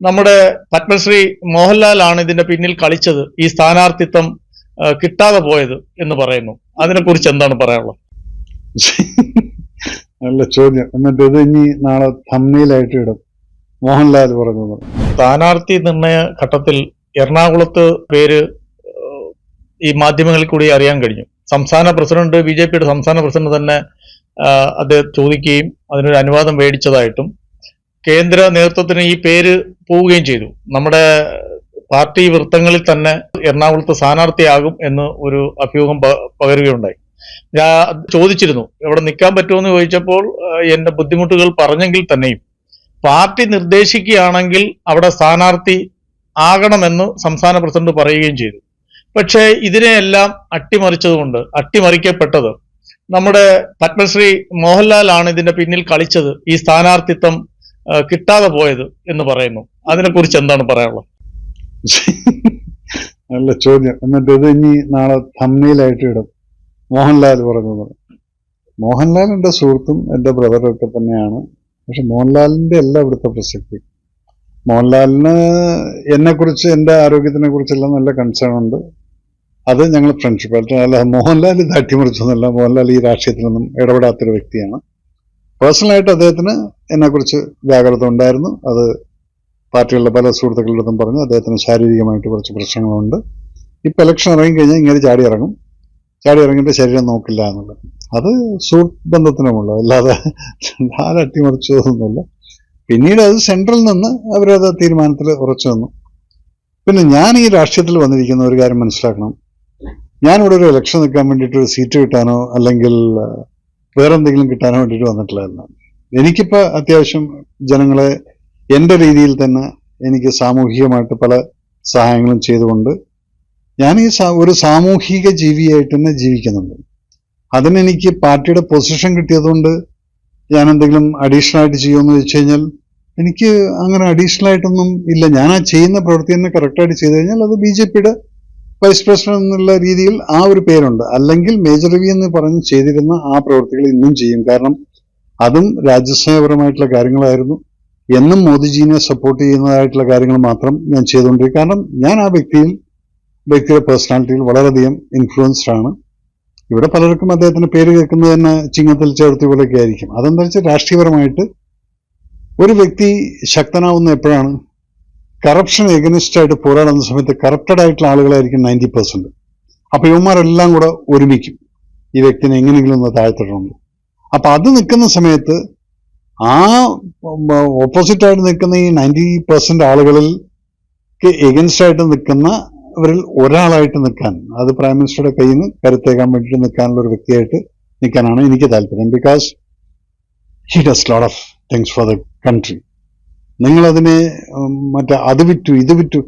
നമ്മുടെ പത്മശ്രീ മോഹൻലാലാണ് ഇതിന്റെ പിന്നിൽ കളിച്ചത് ഈ സ്ഥാനാർത്ഥിത്വം കിട്ടാതെ പോയത് എന്ന് പറയുന്നു. അതിനെക്കുറിച്ച് എന്താണ് പറയാനുള്ളത്? നല്ല ചോദ്യം. എന്നിട്ട് ഇത് ഇനി നാളെ തമ്മയിലായിട്ട് ഇടും. മോഹൻലാൽ പറഞ്ഞത്. സ്ഥാനാർത്ഥി നിർണയ ഘട്ടത്തിൽ എറണാകുളത്ത് പേര് ഈ മാധ്യമങ്ങളിൽ കൂടി അറിയാൻ കഴിഞ്ഞു. സംസ്ഥാന പ്രസിഡന്റ് ബി ജെ പിയുടെ സംസ്ഥാന പ്രസിഡന്റ് തന്നെ അത് അദ്ദേഹം ചോദിക്കുകയും അതിനൊരു അനുവാദം മേടിച്ചതായിട്ടും കേന്ദ്ര നേതൃത്വത്തിന് ഈ പേര് പോവുകയും ചെയ്തു. നമ്മുടെ പാർട്ടി വൃത്തങ്ങളിൽ തന്നെ എറണാകുളത്ത് സ്ഥാനാർത്ഥിയാകും എന്ന് ഒരു അഭ്യൂഹം പകരുകയുണ്ടായി. ഞാൻ ചോദിച്ചിരുന്നു എവിടെ നിൽക്കാൻ പറ്റുമെന്ന് ചോദിച്ചപ്പോൾ എന്റെ ബുദ്ധിമുട്ടുകൾ പറഞ്ഞെങ്കിൽ തന്നെയും പാർട്ടി നിർദ്ദേശിക്കുകയാണെങ്കിൽ അവിടെ സ്ഥാനാർത്ഥി ആകണമെന്ന് സംസ്ഥാന പ്രസിഡന്റ് പറയുകയും ചെയ്തു. പക്ഷേ ഇതിനെയെല്ലാം അട്ടിമറിച്ചതുകൊണ്ട് അട്ടിമറിക്കപ്പെട്ടത് നമ്മുടെ പത്മശ്രീ മോഹൻലാലാണ് ഇതിന്റെ പിന്നിൽ കളിച്ചത് ഈ സ്ഥാനാർത്ഥിത്വം കിട്ടാതെ പോയത് എന്ന് പറയുന്നു. അതിനെക്കുറിച്ച് എന്താണ് പറയാനുള്ളത്? നല്ല ചോദ്യം. എന്നിട്ട് ഇത് ഇനി നാളെ തമ്മയിലായിട്ട് ഇടും. മോഹൻലാൽ പറഞ്ഞത്. മോഹൻലാൽ എന്റെ സുഹൃത്തും എന്റെ ബ്രദറും ഒക്കെ തന്നെയാണ്. പക്ഷെ മോഹൻലാലിന്റെ അല്ല ഇവിടുത്തെ പ്രസക്തി. മോഹൻലാലിന് എന്നെക്കുറിച്ച് എന്റെ ആരോഗ്യത്തിനെ കുറിച്ചെല്ലാം നല്ല കൺസേൺ ഉണ്ട്. അത് ഞങ്ങൾ ഫ്രണ്ട്ഷിപ്പ് അല്ല മോഹൻലാൽ ഇത് അട്ടിമറിച്ചൊന്നുമല്ല. മോഹൻലാൽ ഈ രാഷ്ട്രീയത്തിലൊന്നും ഇടപെടാത്തൊരു വ്യക്തിയാണ്. പേഴ്സണലായിട്ട് അദ്ദേഹത്തിന് എന്നെക്കുറിച്ച് വ്യാകരത ഉണ്ടായിരുന്നു. അത് പാർട്ടികളുടെ പല സുഹൃത്തുക്കളുടെ അടുത്തും പറഞ്ഞു. അദ്ദേഹത്തിന് ശാരീരികമായിട്ട് കുറച്ച് പ്രശ്നങ്ങളുണ്ട്. ഇപ്പം ഇലക്ഷൻ ഇറങ്ങി കഴിഞ്ഞാൽ ഇങ്ങനെ ചാടി ഇറങ്ങും. ചാടി ഇറങ്ങിയിട്ട് ശരീരം നോക്കില്ല എന്നുള്ളത്. അത് സുഹൃത്ത് ബന്ധത്തിനുമുള്ള അല്ലാതെ ആരട്ടിമറിച്ചതൊന്നുമില്ല പിന്നീട് അത് സെൻട്രൽ നിന്ന് അവരത് തീരുമാനത്തിൽ ഉറച്ചു നിന്നു. പിന്നെ ഞാൻ ഈ രാഷ്ട്രീയത്തിൽ വന്നിരിക്കുന്ന ഒരു കാര്യം മനസ്സിലാക്കണം. ഞാനിവിടെ ഒരു ഇലക്ഷൻ നിൽക്കാൻ വേണ്ടിയിട്ട് സീറ്റ് കിട്ടാനോ അല്ലെങ്കിൽ വേറെ എന്തെങ്കിലും കിട്ടാനോ വേണ്ടിയിട്ട് വന്നിട്ടില്ലായിരുന്നു എനിക്കിപ്പോൾ അത്യാവശ്യം ജനങ്ങളെ എന്റെ രീതിയിൽ തന്നെ എനിക്ക് സാമൂഹികമായിട്ട് പല സഹായങ്ങളും ചെയ്തുകൊണ്ട് ഞാൻ ഈ ഒരു സാമൂഹിക ജീവിയായിട്ട് തന്നെ ജീവിക്കുന്നുണ്ട്. അതിനെനിക്ക് പാർട്ടിയുടെ പൊസിഷൻ കിട്ടിയതുകൊണ്ട് ഞാൻ എന്തെങ്കിലും അഡീഷണൽ ആയിട്ട് ചെയ്യുമെന്ന് വെച്ച് കഴിഞ്ഞാൽ എനിക്ക് അങ്ങനെ അഡീഷണൽ ആയിട്ടൊന്നും ഇല്ല. ഞാൻ ആ ചെയ്യുന്ന പ്രവൃത്തി തന്നെ കറക്റ്റായിട്ട് ചെയ്തു കഴിഞ്ഞാൽ അത് ബി ജെ പിയുടെ വൈസ് പ്രസിഡന്റ് എന്നുള്ള രീതിയിൽ ആ ഒരു പേരുണ്ട്. അല്ലെങ്കിൽ മേജർ രവി എന്ന് പറഞ്ഞ് ചെയ്തിരുന്ന ആ പ്രവൃത്തികൾ ഇന്നും ചെയ്യും. കാരണം അതും രാജ്യസ്നേഹപരമായിട്ടുള്ള കാര്യങ്ങളായിരുന്നു. എന്നും മോദിജീനെ സപ്പോർട്ട് ചെയ്യുന്നതായിട്ടുള്ള കാര്യങ്ങൾ മാത്രം ഞാൻ ചെയ്തുകൊണ്ടിരിക്കും. കാരണം ഞാൻ ആ വ്യക്തിയിൽ വ്യക്തിയുടെ പേഴ്സണാലിറ്റിയിൽ വളരെയധികം ഇൻഫ്ലുവൻസ്ഡ് ആണ്. ഇവിടെ പലർക്കും അദ്ദേഹത്തിന്റെ പേര് കേൾക്കുന്നത് തന്നെ ചിങ്ങത്തിൽ ചേർത്തി പോലെയൊക്കെ ആയിരിക്കും. അതെന്താ വെച്ചാൽ രാഷ്ട്രീയപരമായിട്ട് ഒരു വ്യക്തി ശക്തനാവുന്ന എപ്പോഴാണ്? കറപ്ഷൻ എഗനിസ്റ്റ് ആയിട്ട് പോരാടുന്ന സമയത്ത് കറപ്റ്റഡ് ആയിട്ടുള്ള ആളുകളായിരിക്കും നയന്റി പെർസെന്റ് അപ്പൊ ഇവന്മാരെല്ലാം കൂടെ ഒരുമിക്കും. ഈ വ്യക്തിനെ എങ്ങനെയെങ്കിലും ഒന്ന് താഴ്ത്തിടണം അപ്പൊ അത് നിൽക്കുന്ന സമയത്ത് ആ ഓപ്പോസിറ്റ് ആയിട്ട് നിൽക്കുന്ന ഈ നയന്റി പെർസെന്റ് ആളുകളിൽ എഗൻസ്റ്റ് ആയിട്ട് നിൽക്കുന്നവരിൽ ഒരാളായിട്ട് നിൽക്കാൻ അത് പ്രൈം മിനിസ്റ്ററുടെ കയ്യിൽ നിന്ന് കരുത്തേക്കാൻ വേണ്ടിയിട്ട് നിൽക്കാനുള്ള ഒരു വ്യക്തിയായിട്ട് നിൽക്കാനാണ് എനിക്ക് താല്പര്യം. Because he does lot of things for the country നിങ്ങളതിനെ മറ്റേ അത് വിറ്റു ഇത് വിറ്റു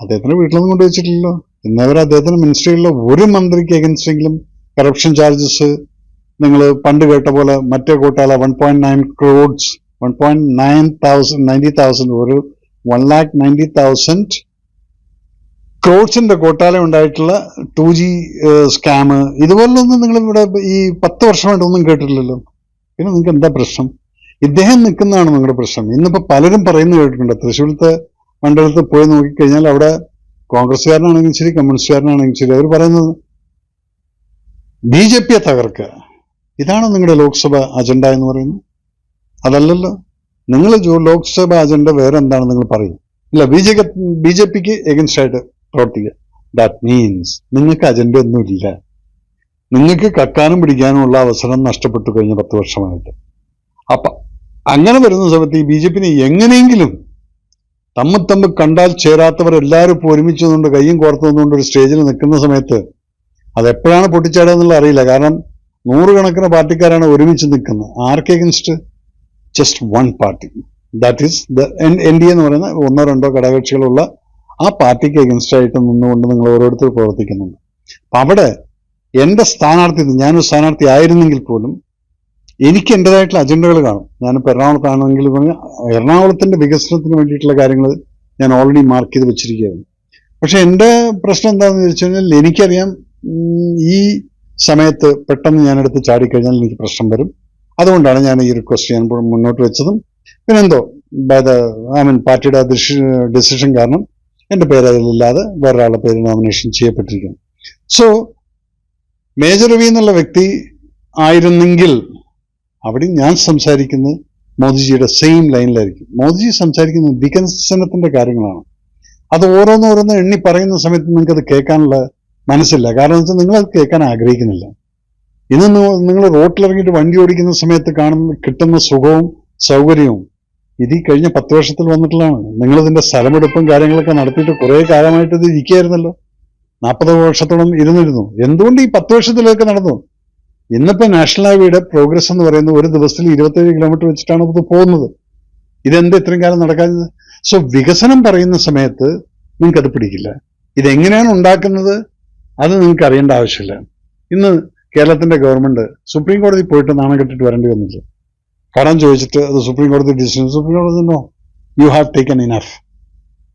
അദ്ദേഹത്തിന്റെ വീട്ടിലൊന്നും കൊണ്ടുവച്ചിട്ടില്ലല്ലോ. ഇന്നേവരെ അദ്ദേഹത്തിന് മിനിസ്ട്രിയിലുള്ള ഒരു മന്ത്രിക്ക് എഗൻസ്റ്റെങ്കിലും കറപ്ഷൻ ചാർജസ് നിങ്ങൾ പണ്ട് കേട്ട പോലെ മറ്റേ Koottala one point nine crores one point nine thousand ninety thousand ഒരു വൺ ലാക്ക് നയന്റി തൗസൻഡ് ക്രോഡ്സിന്റെ കോട്ടാല ഉണ്ടായിട്ടുള്ള ടു ജി സ്കാം ഇതുപോലൊന്നും നിങ്ങൾ ഇവിടെ ഈ പത്ത് വർഷമായിട്ടൊന്നും കേട്ടിട്ടില്ലല്ലോ. പിന്നെ നിങ്ങൾക്ക് എന്താ പ്രശ്നം? ഇദ്ദേഹം നിൽക്കുന്നതാണ് നിങ്ങളുടെ പ്രശ്നം. ഇന്നിപ്പോ പലരും പറയുന്നു കേട്ടിട്ടുണ്ട്. തൃശ്ശൂരത്തെ മണ്ഡലത്തിൽ പോയി നോക്കിക്കഴിഞ്ഞാൽ അവിടെ കോൺഗ്രസ്സുകാരനാണെങ്കിലും ശരി കമ്മ്യൂണിസ്റ്റുകാരനാണെങ്കിലും ശരി അവർ പറയുന്നത് ബി ജെ പിയെ തകർക്കുക. ഇതാണ് നിങ്ങളുടെ ലോക്സഭ അജണ്ട എന്ന് പറയുന്നത്. അതല്ലല്ലോ. നിങ്ങൾ ലോക്സഭ അജണ്ട വേറെ എന്താണ് നിങ്ങൾ പറയും. ഇല്ല ബി ജെ ബി ജെ പിക്ക് എഗൻസ്റ്റ് ആയിട്ട് പ്രവർത്തിക്കുക. ദാറ്റ് മീൻസ് നിങ്ങൾക്ക് അജണ്ട ഒന്നുമില്ല നിങ്ങൾക്ക് കക്കാനും പിടിക്കാനും ഉള്ള അവസരം നഷ്ടപ്പെട്ടു കഴിഞ്ഞ പത്ത് വർഷമായിട്ട്. അങ്ങനെ വരുന്ന സമയത്ത് ഈ ബി ജെ പിനെ എങ്ങനെയെങ്കിലും തമ്മ തമ്മ കണ്ടാൽ ചേരാത്തവർ എല്ലാവരും ഇപ്പോൾ ഒരുമിച്ച് നിന്നുകൊണ്ട് കൈയും കോർത്ത് നിന്നുകൊണ്ട് ഒരു സ്റ്റേജിൽ നിൽക്കുന്ന സമയത്ത് അത് എപ്പോഴാണ് പൊട്ടിച്ചാടുക എന്നുള്ള അറിയില്ല. കാരണം നൂറുകണക്കിന് പാർട്ടിക്കാരാണ് ഒരുമിച്ച് നിൽക്കുന്നത്. ആർക്ക് against just one party that is the N D എന്ന് പറയുന്ന ഒന്നോ രണ്ടോ ഘടകകക്ഷികളുള്ള ആ പാർട്ടിക്ക് എഗൻസ്റ്റ് ആയിട്ട് നിന്നുകൊണ്ട് നിങ്ങൾ ഓരോരുത്തർ പ്രവർത്തിക്കുന്നുണ്ട്. അപ്പൊ അവിടെ എന്റെ സ്ഥാനാർത്ഥി ഞാനൊരു സ്ഥാനാർത്ഥി ആയിരുന്നെങ്കിൽ പോലും എനിക്ക് എന്റെതായിട്ടുള്ള അജണ്ടകൾ കാണും. ഞാനിപ്പോൾ എറണാകുളത്താണെങ്കിൽ എറണാകുളത്തിന്റെ വികസനത്തിന് വേണ്ടിയിട്ടുള്ള കാര്യങ്ങൾ ഞാൻ ഓൾറെഡി മാർക്ക് ചെയ്ത് വെച്ചിരിക്കുകയായിരുന്നു പക്ഷെ എന്റെ പ്രശ്നം എന്താണെന്ന് ചോദിച്ചു കഴിഞ്ഞാൽ എനിക്കറിയാം ഈ സമയത്ത് പെട്ടെന്ന് ഞാനെടുത്ത് ചാടിക്കഴിഞ്ഞാൽ എനിക്ക് പ്രശ്നം വരും. അതുകൊണ്ടാണ് ഞാൻ ഈ റിക്വസ്റ്റ് ഞാൻ മുന്നോട്ട് വെച്ചതും. പിന്നെന്തോ ബൈ ദ ഐ മീൻ പാർട്ടിയുടെ ഡിസിഷൻ കാരണം എന്റെ പേര് അതിലില്ലാതെ വേറൊരാളുടെ പേര് നോമിനേഷൻ ചെയ്യപ്പെട്ടിരിക്കുന്നു. സോ മേജർ രവി എന്നുള്ള വ്യക്തി ആയിരുന്നെങ്കിൽ അവിടെ ഞാൻ സംസാരിക്കുന്നത് മോദിജിയുടെ സെയിം ലൈനിലായിരിക്കും മോദിജി സംസാരിക്കുന്നത് വികസനത്തിന്റെ കാര്യങ്ങളാണ്. അത് ഓരോന്നോരോന്ന് എണ്ണി പറയുന്ന സമയത്ത് നിങ്ങൾക്ക് അത് കേൾക്കാനുള്ള മനസ്സില്ല. കാരണം വെച്ചാൽ നിങ്ങൾ അത് കേൾക്കാൻ ആഗ്രഹിക്കുന്നില്ല. ഇന്ന് നിങ്ങൾ റോട്ടിലിറങ്ങിയിട്ട് വണ്ടി ഓടിക്കുന്ന സമയത്ത് കാണുന്ന കിട്ടുന്ന സുഖവും സൗകര്യവും ഇത് ഈ കഴിഞ്ഞ പത്ത് വർഷത്തിൽ വന്നിട്ടുള്ളതാണ്. നിങ്ങൾ ഇതിന്റെ സ്ഥലമെടുപ്പും കാര്യങ്ങളൊക്കെ നടത്തിയിട്ട് കുറേ കാലമായിട്ട് ഇത് ഇരിക്കുകയായിരുന്നല്ലോ. നാൽപ്പത് വർഷത്തോളം ഇരുന്നിരുന്നു. എന്തുകൊണ്ട് ഈ പത്ത് വർഷത്തിലൊക്കെ നടന്നു? ഇന്നിപ്പോ നാഷണൽ ഹൈവേയുടെ പ്രോഗ്രസ് എന്ന് പറയുന്നത് ഒരു ദിവസത്തിൽ ഇരുപത്തേഴ് കിലോമീറ്റർ വെച്ചിട്ടാണ് ഇത് പോകുന്നത്. ഇതെന്ത് ഇത്രയും കാലം നടക്കാഞ്ഞത്? സോ വികസനം പറയുന്ന സമയത്ത് നിങ്ങൾക്കത് പിടിക്കില്ല. ഇതെങ്ങനെയാണ് ഉണ്ടാക്കുന്നത്? അത് നിങ്ങൾക്ക് അറിയേണ്ട ആവശ്യമില്ല. ഇന്ന് കേരളത്തിന്റെ ഗവൺമെന്റ് സുപ്രീം കോടതി പോയിട്ട് നാണം കെട്ടിട്ട് വരേണ്ടി വന്നില്ല. കടം ചോദിച്ചിട്ട് അത് സുപ്രീം കോടതി ഡിസിഷൻ സുപ്രീം കോടതി no you have taken enough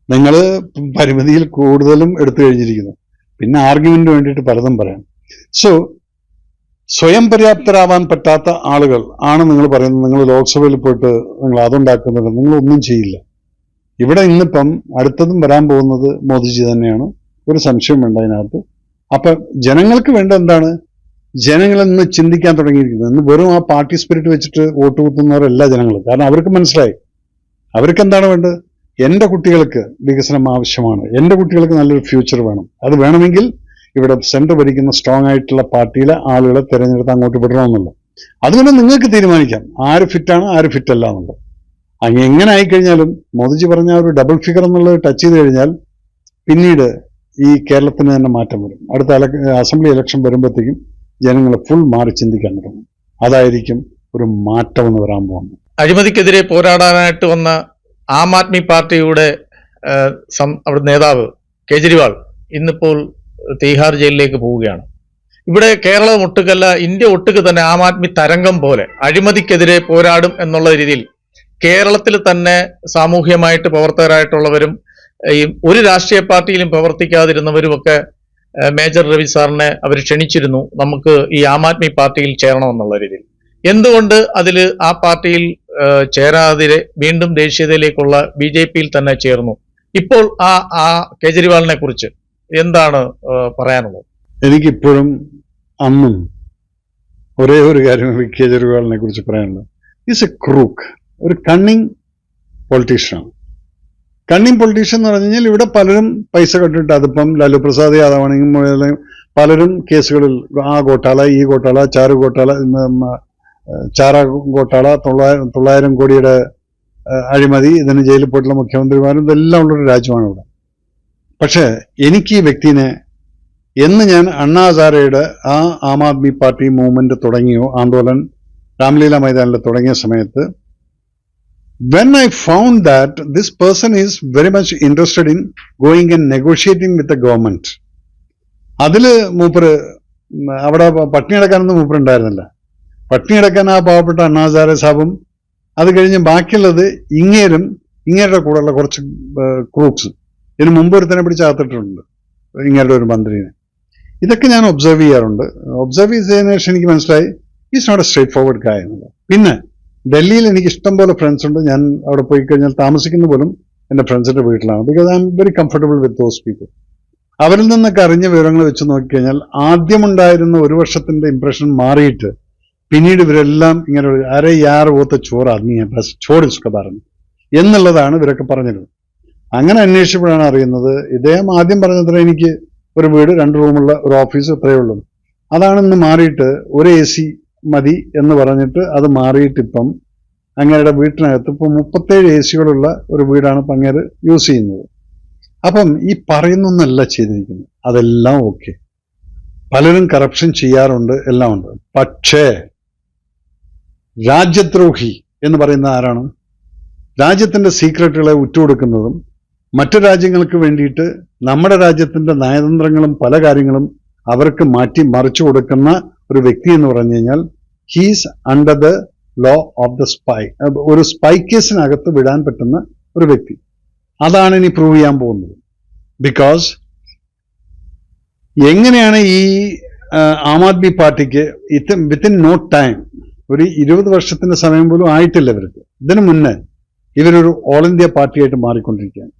നിങ്ങൾ പരിമിതിയിൽ കൂടുതലും എടുത്തു കഴിഞ്ഞിരിക്കുന്നു. പിന്നെ ആർഗ്യുമെന്റിന് വേണ്ടിയിട്ട് പലതും പറയാം. സോ സ്വയം പര്യാപ്തരാവാൻ പറ്റാത്ത ആളുകൾ ആണ് നിങ്ങൾ പറയുന്നത്. നിങ്ങൾ ലോക്സഭയിൽ പോയിട്ട് നിങ്ങൾ അതുണ്ടാക്കുന്നുണ്ട്. നിങ്ങൾ ഒന്നും ചെയ്യില്ല. ഇവിടെ ഇന്നിപ്പം അടുത്തതും വരാൻ പോകുന്നത് മോദിജി തന്നെയാണ്. ഒരു സംശയം വേണ്ട അതിനകത്ത്. അപ്പൊ ജനങ്ങൾക്ക് വേണ്ട എന്താണ്? ജനങ്ങൾ ഇന്ന് ചിന്തിക്കാൻ തുടങ്ങിയിരിക്കുന്നത്. ഇന്ന് വെറും ആ പാർട്ടി സ്പിരിറ്റ് വെച്ചിട്ട് വോട്ട് കുത്തുന്നവരല്ല ജനങ്ങൾ. കാരണം അവർക്ക് മനസ്സിലായി. അവർക്ക് എന്താണ് വേണ്ടത്? എന്റെ കുട്ടികൾക്ക് വികസനം ആവശ്യമാണ്. എന്റെ കുട്ടികൾക്ക് നല്ലൊരു ഫ്യൂച്ചർ വേണം. അത് വേണമെങ്കിൽ ഇവിടെ സെന്റർ ഭരിക്കുന്ന സ്ട്രോങ് ആയിട്ടുള്ള പാർട്ടിയിലെ ആളുകളെ തിരഞ്ഞെടുത്ത് അങ്ങോട്ട് വിടണമെന്നുള്ളത് അതുകൊണ്ട് നിങ്ങൾക്ക് തീരുമാനിക്കാം. ആര് ഫിറ്റാണ് ആര് ഫിറ്റ് അല്ല എന്നുള്ളത് അങ്ങ് എങ്ങനെ ആയിക്കഴിഞ്ഞാലും മോദിജി പറഞ്ഞ ഒരു ഡബിൾ ഫിഗർ എന്നുള്ളത് ടച്ച് ചെയ്ത് കഴിഞ്ഞാൽ പിന്നീട് ഈ കേരളത്തിന് തന്നെ മാറ്റം വരും. അടുത്ത അസംബ്ലി ഇലക്ഷൻ വരുമ്പോഴത്തേക്കും ജനങ്ങൾ ഫുൾ മാറി ചിന്തിക്കാൻ തുടങ്ങും. അതായിരിക്കും ഒരു മാറ്റം എന്ന് വരാൻ പോകുന്നത്. അഴിമതിക്കെതിരെ പോരാടാനായിട്ട് വന്ന ആം ആദ്മി പാർട്ടിയുടെ അവിടെ നേതാവ് കേജ്രിവാൾ ഇന്നിപ്പോൾ തീഹാർ ജയിലിലേക്ക് പോവുകയാണ്. ഇവിടെ കേരളം ഒട്ടുക്കല്ല ഇന്ത്യ ഒട്ടുക്ക് തന്നെ ആം ആദ്മി തരംഗം പോലെ അഴിമതിക്കെതിരെ പോരാടും എന്നുള്ള രീതിയിൽ കേരളത്തിൽ തന്നെ സാമൂഹ്യമായിട്ട് പ്രവർത്തകരായിട്ടുള്ളവരും ഈ ഒരു രാഷ്ട്രീയ പാർട്ടിയിലും പ്രവർത്തിക്കാതിരുന്നവരും ഒക്കെ മേജർ രവി സാറിനെ അവർ ക്ഷണിച്ചിരുന്നു. നമുക്ക് ഈ ആം ആദ്മി പാർട്ടിയിൽ ചേരണമെന്നുള്ള രീതിയിൽ. എന്തുകൊണ്ട് അതിൽ ആ പാർട്ടിയിൽ ചേരാതിരെ വീണ്ടും ദേശീയതയിലേക്കുള്ള ബി ജെ പിയിൽ തന്നെ ചേർന്നു? ഇപ്പോൾ ആ ആ കേജ്രിവാളിനെ കുറിച്ച് എന്താണ് പറയാനുള്ളത്? എനിക്കിപ്പോഴും അന്നും ഒരേ ഒരു കാര്യം വി കെജ്രിവാളിനെ കുറിച്ച് പറയാനുള്ളത് ഈസ് എ ക്രൂക്ക് ഒരു കണ്ണിങ് പൊളിറ്റീഷ്യനാണ് കണ്ണിങ് പൊളിറ്റീഷ്യൻ എന്ന് പറഞ്ഞു കഴിഞ്ഞാൽ ഇവിടെ പലരും പൈസ കണ്ടിട്ട് അതിപ്പം ലാലു പ്രസാദ് യാദവ് ആണെങ്കിൽ പലരും കേസുകളിൽ ആ ഗോട്ടാള ഈ ഗോട്ടാള ചാരു ഗോട്ടാള ചാര ഗോട്ടാള തൊള്ളായിരം തൊള്ളായിരം കോടിയുടെ അഴിമതി ഇതിന് ജയിലിൽ പോയിട്ടുള്ള മുഖ്യമന്ത്രിമാരും ഇതെല്ലാം ഉള്ളൊരു രാജ്യമാണ് ഇവിടെ. പക്ഷേ എനിക്ക് ഈ വ്യക്തിനെ എന്ന് ഞാൻ അണ്ണാസാരയുടെ ആ ആം ആദ്മി പാർട്ടി മൂവ്മെന്റ് തുടങ്ങിയോ ആന്തോലൻ രാംലീല മൈതാനിൽ തുടങ്ങിയ സമയത്ത് when I found that this person is very much interested in going and negotiating with the government അതിൽ മൂപ്പര് അവിടെ പട്ടിണി മൂപ്പര് ഉണ്ടായിരുന്നില്ല. പട്ടിണി കിടക്കാൻ ആ പാവപ്പെട്ട അണ്ണാചാര സാബും അത് കഴിഞ്ഞ് ബാക്കിയുള്ളത് ഇങ്ങേരും ഇങ്ങേരുടെ കൂടെയുള്ള കുറച്ച് ക്രൂക്സ് ഇതിന് മുമ്പ് ഒരുത്തനെ പിടിച്ച് അകത്തിട്ടുണ്ട്. ഇങ്ങേരുടെ ഒരു മന്ത്രിനെ. ഇതൊക്കെ ഞാൻ ഒബ്സർവ് ചെയ്യാറുണ്ട്. ഒബ്സർവ് ചെയ്തതിനു ശേഷം എനിക്ക് മനസ്സിലായി is not a straightforward guy എന്നുള്ളത്. പിന്നെ ഡൽഹിയിൽ എനിക്ക് ഇഷ്ടം പോലെ ഫ്രണ്ട്സ് ഉണ്ട്. ഞാൻ അവിടെ പോയി കഴിഞ്ഞാൽ താമസിക്കുന്ന പോലും എന്റെ ഫ്രണ്ട്സിന്റെ വീട്ടിലാണ്. Because I'm very comfortable with those people അവരിൽ നിന്നൊക്കെ അറിഞ്ഞ വിവരങ്ങൾ വെച്ച് നോക്കിക്കഴിഞ്ഞാൽ ആദ്യമുണ്ടായിരുന്ന ഒരു വർഷത്തിന്റെ ഇംപ്രഷൻ മാറിയിട്ട് പിന്നീട് ഇവരെല്ലാം ഇങ്ങനെ ഒരു അര യാറ് പോത്ത ചോറ് ആദ്മി ബസ് ചോറ് പറഞ്ഞു എന്നുള്ളതാണ് ഇവരൊക്കെ പറഞ്ഞത് അങ്ങനെ അന്വേഷിച്ചപ്പോഴാണ് അറിയുന്നത് ഇദ്ദേഹം ആദ്യം പറഞ്ഞത്ര എനിക്ക് ഒരു വീട് രണ്ട് റൂമുള്ള ഒരു ഓഫീസ് ഇത്രയേ ഉള്ളൂ. അതാണ് ഇന്ന് മാറിയിട്ട് ഒരു എ സി മതി എന്ന് പറഞ്ഞിട്ട് അത് മാറിയിട്ട് ഇപ്പം അങ്ങയുടെ വീട്ടിനകത്ത് ഇപ്പം മുപ്പത്തേഴ് എ സികളുള്ള ഒരു വീടാണ് ഇപ്പം അങ്ങേര് യൂസ് ചെയ്യുന്നത്. അപ്പം ഈ പറയുന്നൊന്നല്ല ചെയ്തിരിക്കുന്നത്. അതെല്ലാം ഓക്കെ. പലരും കറപ്ഷൻ ചെയ്യാറുണ്ട് എല്ലാം ഉണ്ട്. പക്ഷേ രാജ്യദ്രോഹി എന്ന് പറയുന്ന ആരാണ്? രാജ്യത്തിന്റെ സീക്രട്ടുകളെ ഉറ്റുകൊടുക്കുന്നതും മറ്റു രാജ്യങ്ങൾക്ക് വേണ്ടിയിട്ട് നമ്മുടെ രാജ്യത്തിന്റെ നയതന്ത്രങ്ങളും പല കാര്യങ്ങളും അവർക്ക് മാറ്റി മറിച്ചു കൊടുക്കുന്ന ഒരു വ്യക്തി എന്ന് പറഞ്ഞു കഴിഞ്ഞാൽ he's under the law of the spy ഒരു സ്പൈ കേസിനകത്ത് വിടാൻ പറ്റുന്ന ഒരു വ്യക്തി. അതാണ് ഇനി പ്രൂവ് ചെയ്യാൻ പോകുന്നത്. ബിക്കോസ് എങ്ങനെയാണ് ഈ ആം ആദ്മി പാർട്ടിക്ക് ഇത് വിത്തിൻ നോ ടൈം ഒരു ഇരുപത് വർഷത്തിന്റെ സമയം പോലും ആയിട്ടില്ല ഇവർക്ക്. ഇതിനു മുന്നേ ഇവരൊരു ഓൾ ഇന്ത്യ പാർട്ടിയായിട്ട് മാറിക്കൊണ്ടിരിക്കുകയാണ്.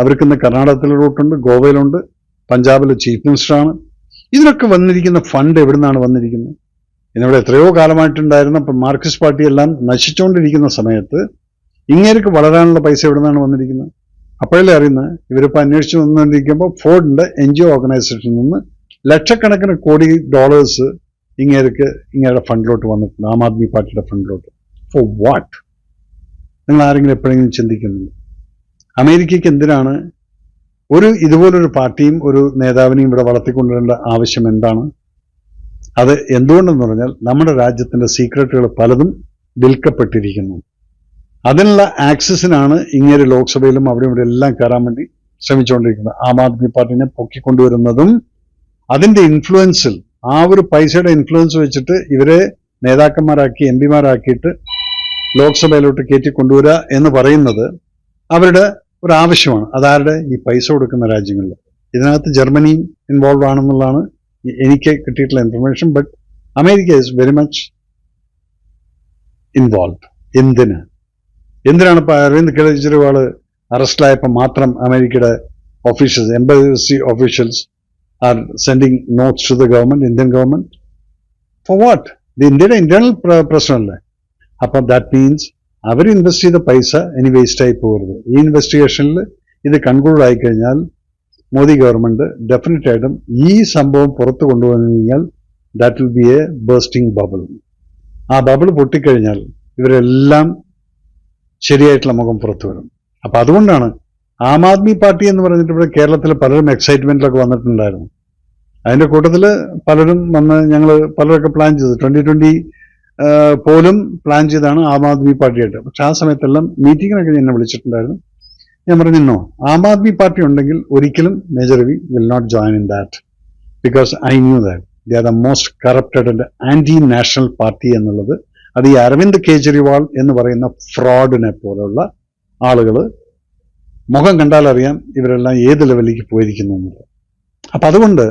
അവർക്ക് ഇന്ന് കർണാടകത്തിൽ റൂട്ടുണ്ട് ഗോവയിലുണ്ട് പഞ്ചാബിലെ ചീഫ് മിനിസ്റ്ററാണ്. ഇതിനൊക്കെ വന്നിരിക്കുന്ന ഫണ്ട് എവിടെ നിന്നാണ് വന്നിരിക്കുന്നത്? ഇന്നിവിടെ എത്രയോ കാലമായിട്ടുണ്ടായിരുന്ന ഇപ്പം മാർക്സിസ്റ്റ് പാർട്ടി എല്ലാം നശിച്ചുകൊണ്ടിരിക്കുന്ന സമയത്ത് ഇങ്ങേർക്ക് വളരാനുള്ള പൈസ എവിടെ നിന്നാണ് വന്നിരിക്കുന്നത്? അപ്പോഴല്ലേ അറിയുന്നത്? ഇവരിപ്പോൾ അന്വേഷിച്ച് വന്നുകൊണ്ടിരിക്കുമ്പോൾ ഫോർഡിന്റെ എൻ ജി ഒ ഓർഗനൈസേഷനിൽ നിന്ന് ലക്ഷക്കണക്കിന് കോടി ഡോളേഴ്സ് ഇങ്ങേർക്ക് ഇങ്ങയുടെ ഫണ്ടിലോട്ട് വന്നിട്ടുണ്ട് ആം ആദ്മി പാർട്ടിയുടെ ഫണ്ടിലോട്ട്. ഫോർ വാട്ട് നിങ്ങൾ ആരെങ്കിലും എപ്പോഴെങ്കിലും ചിന്തിക്കുന്നുണ്ട്? അമേരിക്കയ്ക്ക് എന്തിനാണ് ഒരു ഇതുപോലൊരു പാർട്ടിയും ഒരു നേതാവിനെയും ഇവിടെ വളർത്തിക്കൊണ്ടുവരേണ്ട ആവശ്യം എന്താണ്? അത് എന്തുകൊണ്ടെന്ന് പറഞ്ഞാൽ നമ്മുടെ രാജ്യത്തിന്റെ സീക്രട്ടുകൾ പലതും വിൽക്കപ്പെട്ടിരിക്കുന്നു. അതിനുള്ള ആക്സസിനാണ് ഇങ്ങനെ ലോക്സഭയിലും അവിടെ ഇവിടെ എല്ലാം കയറാൻ വേണ്ടി ശ്രമിച്ചുകൊണ്ടിരിക്കുന്നത്. ആം ആദ്മി പാർട്ടിനെ പൊക്കിക്കൊണ്ടുവരുന്നതും അതിന്റെ ഇൻഫ്ലുവൻസിൽ ആ ഒരു പൈസയുടെ ഇൻഫ്ലുവൻസ് വെച്ചിട്ട് ഇവരെ നേതാക്കന്മാരാക്കി എം പിമാരാക്കിയിട്ട് ലോക്സഭയിലോട്ട് കയറ്റി കൊണ്ടുവരിക എന്ന് പറയുന്നത് അവരുടെ ഒരു ആവശ്യമാണ് അതാരുടെ ഈ പൈസ കൊടുക്കുന്ന രാജ്യങ്ങളിൽ. ഇതിനകത്ത് ജർമ്മനിയും ഇൻവോൾവ് ആണെന്നുള്ളതാണ് എനിക്ക് കിട്ടിയിട്ടുള്ള information but America is very much involve എന്തിന്? എന്തിനാണ് ഇപ്പൊ അരവിന്ദ് കെജ്രിവാൾ അറസ്റ്റിലായപ്പോൾ മാത്രം അമേരിക്കയുടെ officials embassy officials are sending notes to the government Indian government for what ഇന്ത്യയുടെ ഇന്റേണൽ പ്രശ്നമല്ലേ? അപ്പം ദാറ്റ് മീൻസ് അവർ ഇൻവെസ്റ്റ് ചെയ്ത പൈസ ഇനി വേസ്റ്റ് ആയി പോകരുത്. ഈ ഇൻവെസ്റ്റിഗേഷനിൽ ഇത് കൺക്ലൂഡ് ആയി കഴിഞ്ഞാൽ മോദി ഗവൺമെന്റ് ഡെഫിനറ്റ് ആയിട്ടും ഈ സംഭവം പുറത്തു കൊണ്ടുവന്നു കഴിഞ്ഞാൽ that will be a bursting bubble ആ ബബിൾ പൊട്ടിക്കഴിഞ്ഞാൽ ഇവരെല്ലാം ശരിയായിട്ടുള്ള മുഖം പുറത്തു വരും. അപ്പൊ അതുകൊണ്ടാണ് ആം ആദ്മി പാർട്ടി എന്ന് പറഞ്ഞിട്ട് ഇവിടെ കേരളത്തിൽ പലരും എക്സൈറ്റ്മെന്റിലൊക്കെ വന്നിട്ടുണ്ടായിരുന്നു. അതിന്റെ കൂട്ടത്തിൽ പലരും വന്ന് ഞങ്ങൾ പലരൊക്കെ പ്ലാൻ ചെയ്തു. ട്വന്റി ട്വന്റി പോലും പ്ലാൻ ചെയ്താണ് ആം ആദ്മി പാർട്ടിയായിട്ട്. പക്ഷെ ആ സമയത്തെല്ലാം മീറ്റിങ്ങിനൊക്കെ എന്നെ വിളിച്ചിട്ടുണ്ടായിരുന്നു. ഞാൻ പറഞ്ഞിരുന്നോ ആം ആദ്മി പാർട്ടി ഉണ്ടെങ്കിൽ ഒരിക്കലും major we will not join in that because I knew that they are the most corrupted and anti national party എന്നുള്ളത് അത് ഈ അരവിന്ദ് കേജ്രിവാൾ എന്ന് പറയുന്ന ഫ്രോഡിനെ പോലെയുള്ള ആളുകൾ മുഖം കണ്ടാൽ അറിയാം ഇവരെല്ലാം ഏത് ലെവലിലേക്ക് പോയിരിക്കുന്നു എന്നുള്ളത്. അപ്പൊ അതുകൊണ്ട്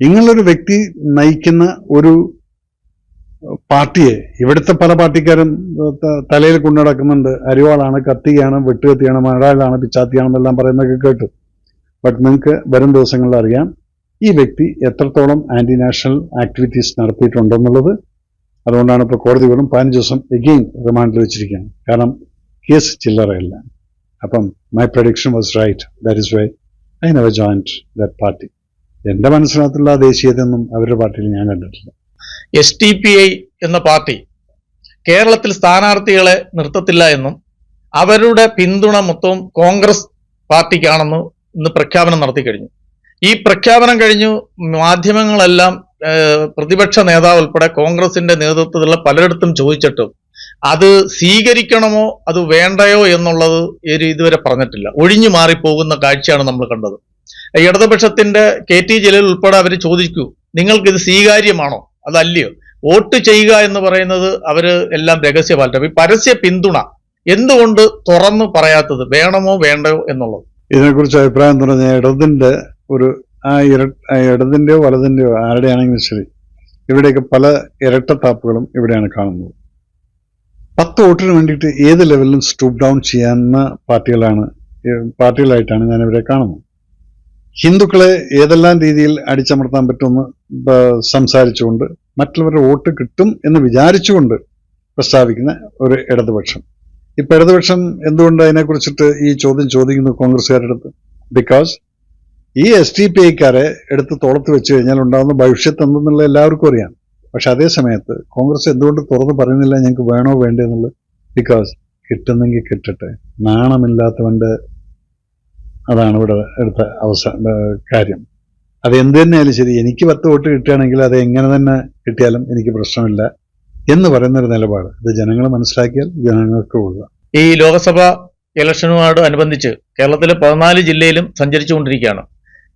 ഇങ്ങനൊരു വ്യക്തി നയിക്കുന്ന ഒരു പാർട്ടിയെ ഇവിടുത്തെ പല പാർട്ടിക്കാരും തലയിൽ കൊണ്ടുനടക്കുന്നുണ്ട് അരിവാളാണ് കത്തിയാണ് വെട്ടുകത്തിയാണ് മഴാലാണ് പിച്ചാത്തിയാണെന്നെല്ലാം പറയുന്നതൊക്കെ കേട്ടു. ബട്ട് നിങ്ങൾക്ക് വരും ദിവസങ്ങളിൽ അറിയാം ഈ വ്യക്തി എത്രത്തോളം ആന്റി നാഷണൽ ആക്ടിവിറ്റീസ് നടത്തിയിട്ടുണ്ടെന്നുള്ളത് അതുകൊണ്ടാണ് ഇപ്പോൾ കോടതി പോലും പതിനഞ്ച് ദിവസം എഗെയിൻ റിമാൻഡിൽ വെച്ചിരിക്കുകയാണ്. കാരണം കേസ് ചില്ലറയല്ല. അപ്പം my prediction was right that is why I never joined that party എന്റെ മനസ്സിനകത്തുള്ള ദേശീയതയൊന്നും അവരുടെ പാർട്ടിയിൽ ഞാൻ കണ്ടിട്ടില്ല. എസ് ടി പി ഐ എന്ന പാർട്ടി കേരളത്തിൽ സ്ഥാനാർത്ഥികളെ നിർത്തത്തില്ല എന്നും അവരുടെ പിന്തുണ മൊത്തവും കോൺഗ്രസ് പാർട്ടിക്കാണെന്ന് ഇന്ന് പ്രഖ്യാപനം നടത്തി കഴിഞ്ഞു. ഈ പ്രഖ്യാപനം കഴിഞ്ഞു മാധ്യമങ്ങളെല്ലാം പ്രതിപക്ഷ നേതാവ് ഉൾപ്പെടെ കോൺഗ്രസിന്റെ നേതൃത്വത്തിലുള്ള പലയിടത്തും ചോദിച്ചിട്ടും അത് സ്വീകരിക്കണമോ അത് വേണ്ടയോ എന്നുള്ളത് ഇതുവരെ പറഞ്ഞിട്ടില്ല. ഒഴിഞ്ഞു മാറിപ്പോകുന്ന കാഴ്ചയാണ് നമ്മൾ കണ്ടത്. ഇടതുപക്ഷത്തിന്റെ കെ ടി ജലീൽ ഉൾപ്പെടെ അവർ ചോദിക്കൂ നിങ്ങൾക്കിത് സ്വീകാര്യമാണോ? അതല്ലയോ? വോട്ട് ചെയ്യുക എന്ന് പറയുന്നത് അവർ എല്ലാം രഹസ്യ പാലിട്ടും ഈ പരസ്യ പിന്തുണ എന്തുകൊണ്ട് തുറന്നു പറയാത്തത്? വേണമോ വേണ്ടോ എന്നുള്ളത്. ഇതിനെക്കുറിച്ച് അഭിപ്രായം എന്ന് പറഞ്ഞാൽ ഇടതിന്റെ ഒരു ആ ഇര ഇടതിന്റെയോ വലതിന്റെയോ ആരുടെയാണെങ്കിലും ശരി. ഇവിടെയൊക്കെ പല ഇരട്ടത്താപ്പുകളും ഇവിടെയാണ് കാണുന്നത്. പത്ത് വോട്ടിന് വേണ്ടിയിട്ട് ഏത് ലെവലിലും സ്റ്റൂപ്പ് ഡൗൺ ചെയ്യാവുന്ന പാർട്ടികളാണ് പാർട്ടികളായിട്ടാണ് ഞാൻ കാണുന്നത്. ഹിന്ദുക്കളെ ഏതെല്ലാം രീതിയിൽ അടിച്ചമർത്താൻ പറ്റുമെന്ന് സംസാരിച്ചുകൊണ്ട് മറ്റുള്ളവരുടെ വോട്ട് കിട്ടും എന്ന് വിചാരിച്ചുകൊണ്ട് പ്രസ്താവിക്കുന്ന ഒരു ഇടതുപക്ഷം. ഇപ്പൊ ഇടതുപക്ഷം എന്തുകൊണ്ട് അതിനെക്കുറിച്ചിട്ട് ഈ ചോദ്യം ചോദിക്കുന്നു കോൺഗ്രസ്സുകാരുടെ അടുത്ത്? ബിക്കോസ് ഈ എസ് ടി പി ഐക്കാരെ എടുത്ത് തോളത്ത് വെച്ച് കഴിഞ്ഞാൽ ഉണ്ടാകുന്ന ഭവിഷ്യത്ത് എന്തെന്നുള്ള എല്ലാവർക്കും അറിയാം. പക്ഷെ അതേ സമയത്ത് കോൺഗ്രസ് എന്തുകൊണ്ട് തുറന്ന് പറയുന്നില്ല ഞങ്ങൾക്ക് വേണോ വേണ്ടേ എന്നുള്ളത്? ബിക്കോസ് കിട്ടുന്നെങ്കിൽ കിട്ടട്ടെ. നാണമില്ലാത്തവന്റെ അതാണ് ഇവിടെ എടുത്ത അവസാന കാര്യം. അത് എന്ത് ശരി എനിക്ക് പത്ത് വോട്ട് കിട്ടുകയാണെങ്കിൽ അത് എങ്ങനെ തന്നെ കിട്ടിയാലും എനിക്ക് പ്രശ്നമില്ല എന്ന് പറയുന്ന ഒരു നിലപാട്. ഇത് ജനങ്ങൾ മനസ്സിലാക്കിയാൽ ജനങ്ങൾക്ക് കൊള്ളുക. ഈ ലോക്സഭ ഇലക്ഷനുമായിട്ട് അനുബന്ധിച്ച് കേരളത്തിലെ പതിനാല് ജില്ലയിലും സഞ്ചരിച്ചുകൊണ്ടിരിക്കുകയാണ്.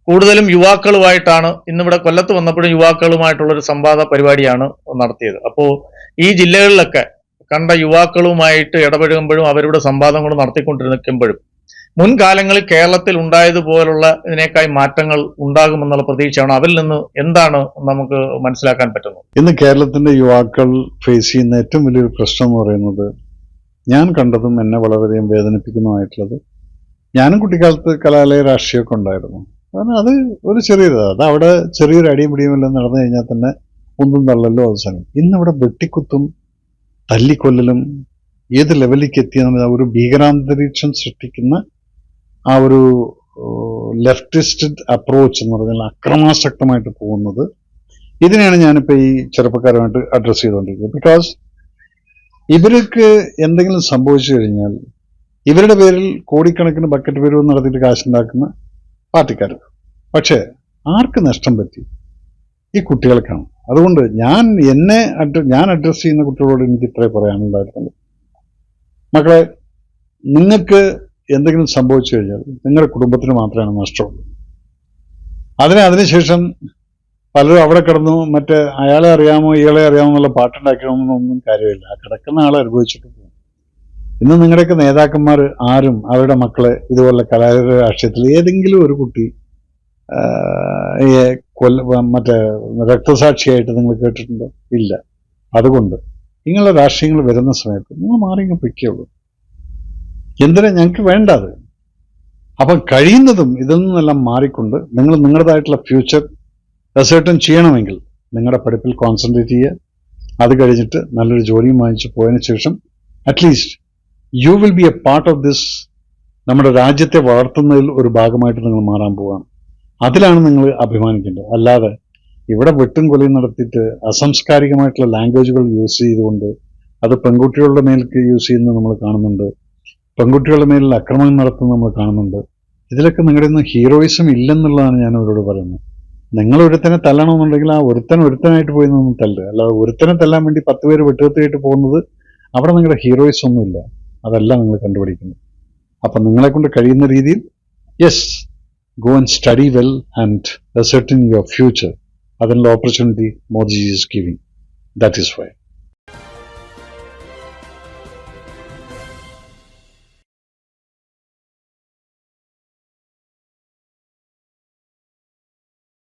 കൂടുതലും യുവാക്കളുമായിട്ടാണ് ഇന്നിവിടെ കൊല്ലത്ത് വന്നപ്പോഴും യുവാക്കളുമായിട്ടുള്ള ഒരു സംവാദ പരിപാടിയാണ് നടത്തിയത്. അപ്പോൾ ഈ ജില്ലകളിലൊക്കെ കണ്ട യുവാക്കളുമായിട്ട് ഇടപഴകുമ്പോഴും അവരുടെ സംവാദങ്ങൾ നടത്തിക്കൊണ്ടിരിക്കുമ്പോഴും മുൻകാലങ്ങളിൽ കേരളത്തിൽ ഉണ്ടായതുപോലുള്ള ഇതിനേക്കായി മാറ്റങ്ങൾ ഉണ്ടാകുമെന്നുള്ള പ്രതീക്ഷയാണ് അവരിൽ നിന്ന് എന്താണ് നമുക്ക് മനസ്സിലാക്കാൻ പറ്റുന്നത്? ഇന്ന് കേരളത്തിന്റെ യുവാക്കൾ ഫേസ് ചെയ്യുന്ന ഏറ്റവും വലിയൊരു പ്രശ്നം എന്ന് പറയുന്നത് ഞാൻ കണ്ടതും എന്നെ വളരെയധികം വേദനിപ്പിക്കുന്നതായിട്ടുള്ളത് ഞാനും കുട്ടിക്കാലത്ത് കലാലയ രാഷ്ട്രീയമൊക്കെ ഉണ്ടായിരുന്നു. കാരണം അത് ഒരു ചെറിയൊരു അത് അവിടെ ചെറിയൊരു അടിയും പിടിയും എല്ലാം നടന്നു കഴിഞ്ഞാൽ തന്നെ ഒന്നും തള്ളല്ലോ അവസാനം ഇന്നിവിടെ വെട്ടിക്കുത്തും തല്ലിക്കൊല്ലലും ഏത് ലെവലിലേക്ക് എത്തിയെന്ന് ഒരു ഭീകരാന്തരീക്ഷം സൃഷ്ടിക്കുന്ന ആ ഒരു ലെഫ്റ്റിസ്റ്റ് അപ്രോച്ച് എന്ന് പറഞ്ഞാൽ അക്രമാസക്തമായിട്ട് പോകുന്നത് ഇതിനെയാണ് ഞാനിപ്പോൾ ഈ ചെറുപ്പക്കാരുമായിട്ട് അഡ്രസ്സ് ചെയ്തുകൊണ്ടിരിക്കുന്നത്. ബിക്കോസ് ഇവർക്ക് എന്തെങ്കിലും സംഭവിച്ചു കഴിഞ്ഞാൽ ഇവരുടെ പേരിൽ കോടിക്കണക്കിന് ബക്കറ്റ് പേര് നടത്തിയിട്ട് കാശുണ്ടാക്കുന്ന പാർട്ടിക്കാർ പക്ഷേ ആർക്ക് നഷ്ടം പറ്റി? ഈ കുട്ടികൾക്കാണ്. അതുകൊണ്ട് ഞാൻ എന്നെ ഞാൻ അഡ്രസ്സ് ചെയ്യുന്ന കുട്ടികളോട് എനിക്ക് ഇത്രേ പറയാനുണ്ടായിരുന്നുള്ളൂ മക്കളെ നിങ്ങൾക്ക് എന്തെങ്കിലും സംഭവിച്ചു കഴിഞ്ഞാൽ നിങ്ങളുടെ കുടുംബത്തിന് മാത്രമാണ് നഷ്ടമുള്ളൂ അതിന് അതിനുശേഷം പലരും അവിടെ കിടന്നു മറ്റേ അയാളെ അറിയാമോ ഇയാളെ അറിയാമോ എന്നുള്ള പാട്ടുണ്ടാക്കണമെന്നൊന്നും കാര്യമില്ല. ആ കിടക്കുന്ന ആളെ അനുഭവിച്ചിട്ട് പോകും. ഇന്ന് നിങ്ങളുടെയൊക്കെ നേതാക്കന്മാർ ആരും അവരുടെ മക്കളെ ഇതുപോലെ കലാകാര രാഷ്ട്രീയത്തിൽ ഏതെങ്കിലും ഒരു കുട്ടി കൊല്ല മറ്റേ രക്തസാക്ഷിയായിട്ട് നിങ്ങൾ കേട്ടിട്ടുണ്ടോ? ഇല്ല. അതുകൊണ്ട് നിങ്ങളുടെ രാഷ്ട്രീയങ്ങൾ വരുന്ന സമയത്ത് നിങ്ങൾ മാറി ഇങ്ങ് പൊയ്ക്കുള്ളൂ എന്തിനാ ഞങ്ങൾക്ക് വേണ്ട അത് അപ്പം കഴിയുന്നതും ഇതിൽ നിന്നെല്ലാം മാറിക്കൊണ്ട് നിങ്ങൾ നിങ്ങളുടേതായിട്ടുള്ള ഫ്യൂച്ചർ റിസേർട്ടും ചെയ്യണമെങ്കിൽ നിങ്ങളുടെ പഠിപ്പിൽ കോൺസെൻട്രേറ്റ് ചെയ്യുക. അത് കഴിഞ്ഞിട്ട് നല്ലൊരു ജോലിയും വാങ്ങിച്ച് പോയതിനു ശേഷം atleast you will be a part of this നമ്മുടെ രാജ്യത്തെ വളർത്തുന്നതിൽ ഒരു ഭാഗമായിട്ട് നിങ്ങൾ മാറാൻ പോവാണ് അതിലാണ് നിങ്ങൾ അഭിമാനിക്കേണ്ടത്. അല്ലാതെ ഇവിടെ വെട്ടും കൊലയും നടത്തിയിട്ട് അസംസ്കാരികമായിട്ടുള്ള ലാംഗ്വേജുകൾ യൂസ് ചെയ്തുകൊണ്ട് അത് പെൺകുട്ടികളുടെ മേലേക്ക് യൂസ് ചെയ്യുന്നത് നമ്മൾ കാണുന്നുണ്ട്. പെൺകുട്ടികളുടെ മേലിൽ അക്രമണം നടത്തുന്ന നമ്മൾ കാണുന്നുണ്ട്. ഇതിലൊക്കെ നിങ്ങളുടെ ഒന്നും ഹീറോയിസം ഇല്ലെന്നുള്ളതാണ് ഞാൻ അവരോട് പറയുന്നത്. നിങ്ങൾ ഒരുത്തനെ തല്ലണമെന്നുണ്ടെങ്കിൽ ആ ഒരുത്തൻ ഒരുത്തനായിട്ട് പോയി നിന്ന് തല്ലുക അല്ലാതെ ഒരുത്തനെ തല്ലാൻ വേണ്ടി പത്ത് പേര് വെട്ടുകത്തിയായിട്ട് പോകുന്നത് അവിടെ നിങ്ങളുടെ ഹീറോയിസം ഒന്നുമില്ല. അതല്ല നിങ്ങൾ കണ്ടുപിടിക്കുന്നത്. അപ്പം നിങ്ങളെ കൊണ്ട് കഴിയുന്ന രീതിയിൽ yes go and study well and ascertain your future അതിനുള്ള opportunity Modiji is giving that is why